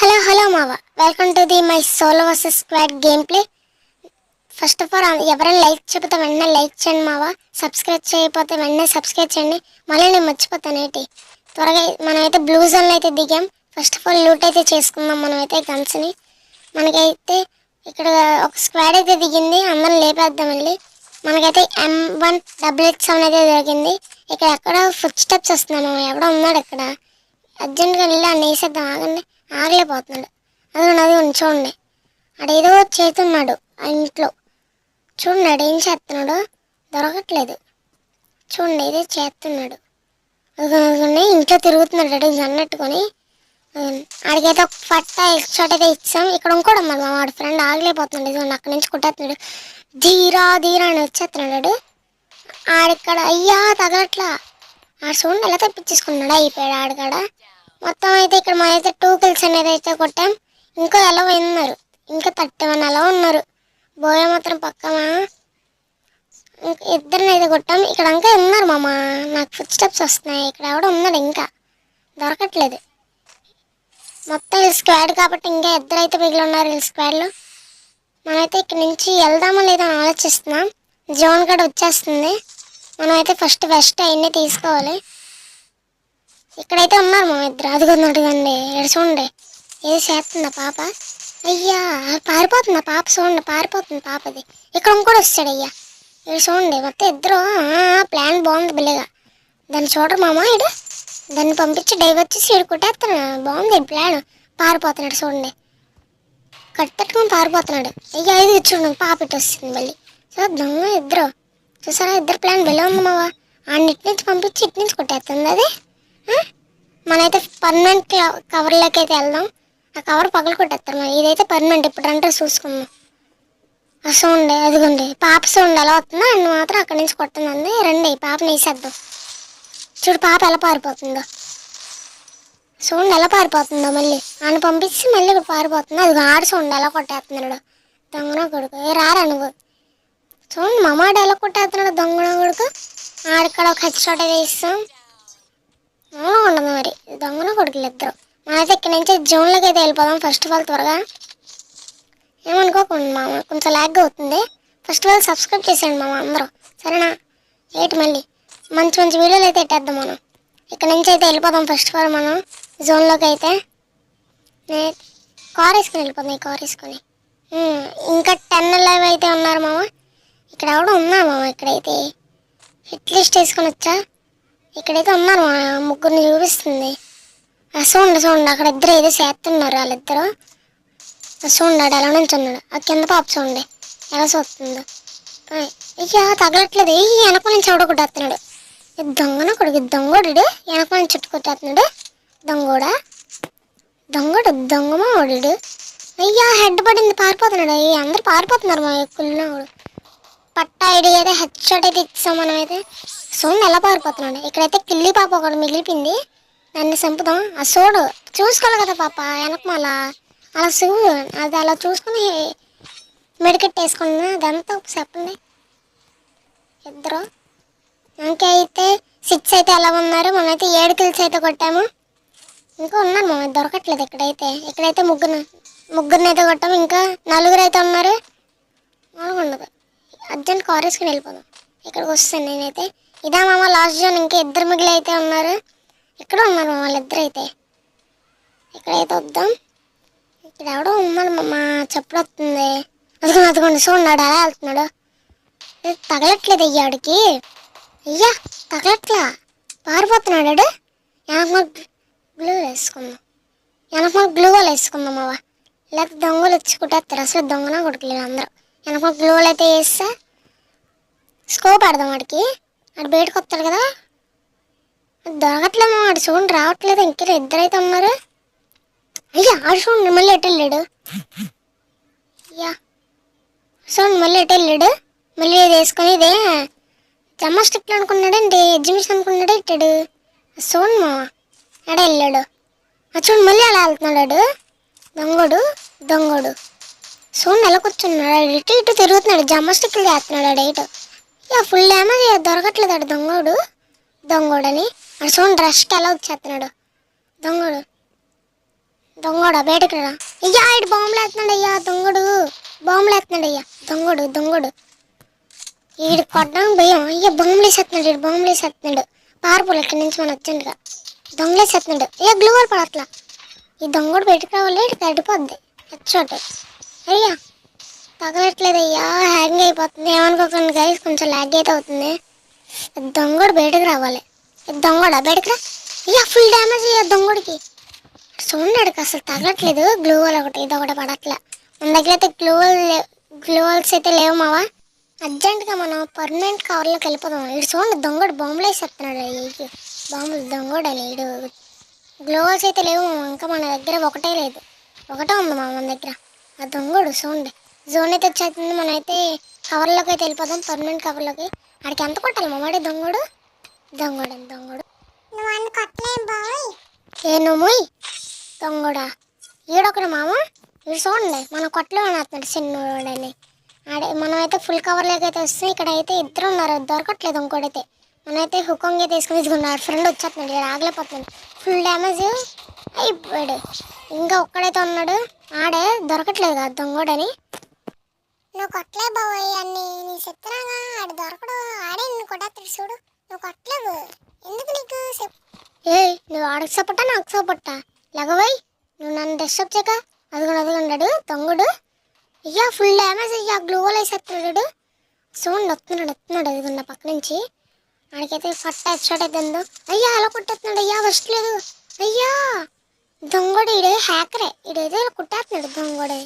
Hello hello మావా welcome to the my solo versus squad game play first of all ఎవరైనా like చెబితే వెంటనే like చేయండి మావా సబ్స్క్రైబ్ చేయకపోతే వెంటనే సబ్స్క్రైబ్ చేయండి. మళ్ళీ నేను మర్చిపోతాను ఏంటి? త్వరగా మనమైతే బ్లూ జోన్లో అయితే దిగాం. ఫస్ట్ ఆఫ్ ఆల్ లూట్ అయితే చేసుకుందాం మనమైతే గన్స్ని మనకైతే ఇక్కడ ఒక స్క్వాడ్ అయితే దిగింది. అందరం లేపేద్దాం వెళ్ళి మనకైతే M one double eight seven అయితే దొరికింది. ఇక్కడ ఎక్కడ ఫుడ్ స్టెప్స్ వస్తున్నాను ఎవడో ఉన్నాడు ఇక్కడ. అర్జెంట్గా వెళ్ళి అన్న వేసేద్దాం ఆగండి. ఆగలేకపోతున్నాడు అది అది చూడండి. అడేదో చేస్తున్నాడు ఆ ఇంట్లో. చూడండి అడు ఏం చేస్తున్నాడు. దొరకట్లేదు. చూడండి ఏదో చేస్తున్నాడు. అదిగోండి ఇంట్లో తిరుగుతున్నాడు ఆడు అన్నట్టుకొని అడిగైతే ఒక పట్ట ఎక్స్ట్రా అయితే ఇచ్చాం. ఇక్కడ ఇంకోటి అమ్మాడు మా వాడి ఫ్రెండ్ ఆగలేకపోతున్నాడు ఇదిగోండి అక్కడి నుంచి కొట్టేస్తున్నాడు. ధీరా ధీరా అని వచ్చేస్తున్నాడు ఆడిక్కడ అయ్యా తగలట్లా. ఆడు చూడండి ఎలా తెప్పించేసుకున్నాడు. అయిపోయాడు ఆడికాడ. మొత్తం అయితే ఇక్కడ మా అయితే టూ కిల్స్ అనేది అయితే కొట్టాం. ఇంకా ఎలా ఉన్నారు. ఇంకా థర్టీ వన్ అలా ఉన్నారు. బోయ మాత్రం పక్కమా ఇద్దరిని అయితే కొట్టాం. ఇక్కడ ఇంకా ఉన్నారు మామ. నాకు ఫుడ్ స్టెప్స్ వస్తున్నాయి. ఇక్కడ ఎవడ ఉన్నాడు ఇంకా. దొరకట్లేదు. మొత్తం ఈ స్క్వాడ్ కాబట్టి ఇంకా ఇద్దరు అయితే మిగిలి ఉన్నారు ఈ స్క్వాడ్లో. మనమైతే ఇక్కడ నుంచి వెళ్దామా లేదా అని ఆలోచిస్తున్నాం. జోన్ కూడా వచ్చేస్తుంది. మనమైతే ఫస్ట్ బెస్ట్ అవన్నీ తీసుకోవాలి. ఇక్కడైతే ఉన్నారు మా ఇద్దరు. అదిగోండి అదిగోండి ఇక్కడ చూడండి. ఏది చేస్తుందా పాప? అయ్యా పారిపోతుందా పాప? చూడండి పారిపోతుంది పాపది. ఇక్కడ ఇంకోటి వస్తాడు అయ్యా. ఇక్కడ చూడండి మొత్తం ఇద్దరు ప్లాన్ బాగుంది బిల్లిగా దాన్ని చూడరు మామ ఇడు దాన్ని పంపించి డైవర్ చేసి ఇడు కొట్టేస్తున్నాడు. బాగుంది ప్లాన్. పారిపోతున్నాడు చూడండి. కట్టెట్టుకొని పారిపోతున్నాడు. అయ్యా ఇది చూడండి పాప ఇటు వస్తుంది మళ్ళీ. సో దొంగ ఇద్దరు. చూసారా ఇద్దరు ప్లాన్ వెళ్ళి ఉంది మావా? ఆ ఇటు నుంచి పంపించి ఇటు నుంచి కొట్టేస్తుంది అది. మనైతే పర్మనెంట్ కవర్లోకి అయితే వెళ్దాం. ఆ కవర్ పగలు కొట్టేస్తారు మరి. ఇదైతే పర్మనెంట్ ఇప్పుడు అంటే చూసుకుందాం. ఆ సౌండ్ అదిగోండి. పాప సౌండ్ ఎలా వస్తుందో అండ్ మాత్రం అక్కడి నుంచి కొట్టిందండి రండి పాపని వేసేద్దాం. చూడు పాప ఎలా పారిపోతుందో. సౌండ్ ఎలా పారిపోతుందో మళ్ళీ. ఆయన పంపించి మళ్ళీ ఇక్కడ పారిపోతుంది. అది ఆడ సౌండ్ ఎలా కొట్టేస్తున్నాడు దొంగన కొడుకు. ఏ రారా నువ్వు? చూడండి మమాడు ఎలా కొట్టేస్తున్నాడు దొంగన కొడుకు? ఆడిక్కడ ఒక హెడ్ షాట్ వేస్తాం ఉండదు మరి. దొంగన కొడుకులు ఇద్దరు. మనైతే ఇక్కడ నుంచి జోన్లోకి అయితే వెళ్ళిపోదాం ఫస్ట్ ఆఫ్ ఆల్ త్వరగా. ఏమనుకోకుండా మామ కొంచెం లాగ్ అవుతుంది. ఫస్ట్ ఆఫ్ ఆల్ సబ్స్క్రైబ్ చేసేయండి మామ అందరూ. సరేనా? ఏంటి మళ్ళీ? మంచి మంచి వీడియోలు అయితే పెట్టేద్దాం మనం. ఇక్కడ నుంచి అయితే వెళ్ళిపోదాం ఫస్ట్ ఆఫ్ ఆల్ మనం. జోన్లోకి అయితే. కార్ వేసుకుని వెళ్ళిపోదాం ఈ కార్ వేసుకొని. ఇంకా టెన్ లైవ్ అయితే ఉన్నారు మామ. ఇక్కడ ఎవడో ఉన్నా మామ ఇక్కడైతే. హిట్ లిస్ట్ వేసుకొని వచ్చా? ఇక్కడైతే ఉన్నారు ముగ్గురిని చూపిస్తుంది. ఆ చూడండి అక్కడ ఇద్దరు ఏదో చేస్తున్నారు వాళ్ళిద్దరు. చూడండి ఎలా నుంచున్నాడు. ఆ కింద పాప చూడండి ఎలా చూస్తుందో. ఇక తగలట్లేదు. ఈ వెనక నుంచి ఎవడో కొట్టేస్తున్నాడు. దొంగన కొడుకు ఇది దొంగోడు వెనక నుంచి చుట్టు కొట్టేస్తున్నాడు. దొంగోడా? దొంగడు దొంగమా ఓడిడు అయ్యా హెడ్ పడింది పారిపోతున్నాడు. అయ్యి అందరు పారిపోతున్నారు మా ఎక్కువ పట్టా ఐడి అయితే హెడ్ షాట్ అయితే ఇచ్చాం మనమైతే. అయితే సోన్ ఎలా పారిపోతున్నాడు. ఇక్కడైతే కిల్లి పాప ఒకటి మిగిలిపోయింది దాన్ని చంపుదాం. ఆ సోడు చూసుకోవాలి కదా పాప వెనకమాల అలా చూడు. అది అలా చూసుకుని మెడికెట్ అదంతా చెప్పండి ఇద్దరు. ఇంకా అయితే సిక్స్ అయితే ఎలా ఉన్నారు? మనమైతే ఏడు కిల్స్ అయితే కొట్టాము. ఇంకా ఉన్నారు మా దొరకట్లేదు ఇక్కడైతే. ఇక్కడైతే ముగ్గురు ముగ్గురిని అయితే కొట్టాము. ఇంకా నలుగురు అయితే ఉన్నారు. ఉండదు. అర్జెంట్ కార్ వేసుకుని వెళ్ళిపోదాం. ఇక్కడికి వస్తాను నేనైతే. ఇదా మామ లాస్ట్ జోన్ ఇంకా ఇద్దరు మిగిలి అయితే ఉన్నారు. ఇక్కడ ఉన్నారు మా ఇద్దరు అయితే ఇక్కడైతే వద్దాం. ఇక్కడ ఎవడో ఉన్నాడు మామ చెప్పుడు వస్తుంది అదిగో అదిగోండి చూడండి అలా వెళ్తున్నాడు. తగలట్లేదు అయ్యా ఆడికి. అయ్యా తగలట్లా. పారిపోతున్నాడు ఆడు. వెనక గ్లూ వేసుకుందాం. వెనక గ్లూ వాళ్ళు వేసుకుందాం అవ్వ లేకపోతే దొంగలు వచ్చుకుంటారు అసలు దొంగన కొడుకులేదు అందరూ వెనక గ్లూ వాళ్ళు అయితే వేస్తే స్కోప్ ఆడదాం వాడికి అటు బయటకు వస్తాడు కదా. దొరకట్లేమో దొరకట్లేదు చూడండి రావట్లేదు. ఇంకే ఇద్దరైతే ఉన్నారు. అయ్యా ఆడు చూడండి మళ్ళీ ఎటు వెళ్ళాడు? అయ్యా చూడండి మళ్ళీ ఎటు వెళ్ళాడు? మళ్ళీ ఇది వేసుకొని ఇదే జమ్మ స్టిక్లు అనుకున్నాడండి ఎగ్జిబిషన్ అనుకున్నాడు ఇట్టాడు చూడండి మా ఎడ వెళ్ళాడు? చూడు మళ్ళీ అలా వెళ్తున్నాడు ఆడు. దొంగడు దొంగడు. చూడండి ఎలా కూర్చున్నాడు. ఇటు ఇటు తిరుగుతున్నాడు జమ్మ స్టిక్లు చేస్తున్నాడు ఇటు. ఇక ఫుల్ ఏమో దొరకట్లేదు ఆడు దొంగడు. దొంగోడని. అటు చూడండి రెస్ట్ ఎలా వచ్చేస్తున్నాడు దొంగడు. దొంగోడా బయటకు రా అయ్యా ఇటు బాంబులు వేస్తున్నాడు అయ్యా దొంగడు. బాంబులు వేస్తున్నాడు అయ్యా. దొంగడు దొంగడు. ఈడు కొట్టడం భయం. అయ్యా బాంబులు వేసేస్తున్నాడు ఈడు బాంబులు వేసేస్తున్నాడు. పారిపోలే ఇక్కడి నుంచి మన అర్జెంట్గా దొంగలు వేసేస్తున్నాడు. అయ్యా గ్లూ పడట్లా. ఈ దొంగడు బయటకు రావాలి ఇటు తడిపోద్ది హెచ్చోటు అయ్యా. తగలట్లేదు హ్యాంగ్ అయిపోతుంది. ఏమనుకోకండి గైస్ కొంచెం లాగ్ అయితే అవుతుంది. దొంగడు బయటకు రావాలి. దొంగడా బయటకు రా. అయ్యా ఫుల్ డ్యామేజ్ అయ్యా దొంగడికి. చూడండి అసలు తగలట్లేదు. గ్లూ వాల్ ఒకటి ఇది ఒకటి పడట్లే. మన దగ్గర అయితే గ్లూవల్ గ్లూవల్స్ అయితే లేవు మావా. అర్జెంటుగా మనం పర్మనెంట్ కవర్లోకి వెళ్ళిపోదాం. ఇటు చూడండి దొంగడు బాంబులు వేసేస్తున్నాడు అయ్యి బాంబులు దొంగడు అని ఇడు అయితే లేవు మామ ఇంకా మన దగ్గర ఒకటే లేదు. ఒకటే ఉంది మా మన దగ్గర. ఆ దొంగడు చూడండి. జోన్ అయితే వచ్చేస్తుంది. మనం అయితే కవర్లోకి అయితే వెళ్ళిపోదాం. పర్మనెంట్ కవర్లోకి. ఆడికి ఎంత కొట్టాలి? మామాడి దొంగడు? దొంగడు దొంగడు. నువ్వు అన్ని కొట్టలేం బాయ్ ఏ నువ్వు? దొంగడా? ఈడొకడు మామ? ఇది చూడండి మన కొట్లో వేస్తున్నాడు చిన్నోడని. ఆడే మనమైతే ఫుల్ కవర్లోకి అయితే వస్తే ఇక్కడ అయితే ఇద్దరు ఉన్నారు. దొరకట్లేదు ఇంకోడైతే. మనమైతే హుకంగా తీసుకుని తీసుకున్నాడు ఫ్రెండ్ వచ్చేస్తున్నాడు. ఇక్కడ ఆగలేకపోతున్నాడు. ఫుల్ డ్యామేజ్ అయిపోయాడు ఇంకా ఒక్కడైతే ఉన్నాడు. ఆడే దొరకట్లేదు కదా దొంగోడని. నువ్వు కొట్టలే బాబోయ్ అన్ని నీ చెప్తున్నాగా ఆడు దొరకడు ఆడే నిన్ను కొట్టేస్తాడు చూడు నువ్వు కొట్టలేవు. ఎందుకు నీకు ఏ నువ్వు ఆడకు సపోర్టా నాకు సపోర్టా? లగవై నువ్వు నన్ను డిస్టర్బ్ చేయక? అదిగో అదిగొన్నాడు తొంగుడు. అయ్యా ఫుల్ డ్యామేజ్ అయ్యా గ్లూవల్ వేసేస్తున్నాడు చూడండి వస్తున్నాడు వస్తున్నాడు అదిగొన్న పక్క నుంచి. ఆడికైతే ఫస్ట్ హెడ్ షాట్ అయితే అయ్యా అలా కొట్టేస్తున్నాడు అయ్యా ఫస్ట్ లేదు. అయ్యా దొంగడు ఇడే హ్యాకరే ఇడేదో కుట్టేస్తున్నాడు దొంగడే.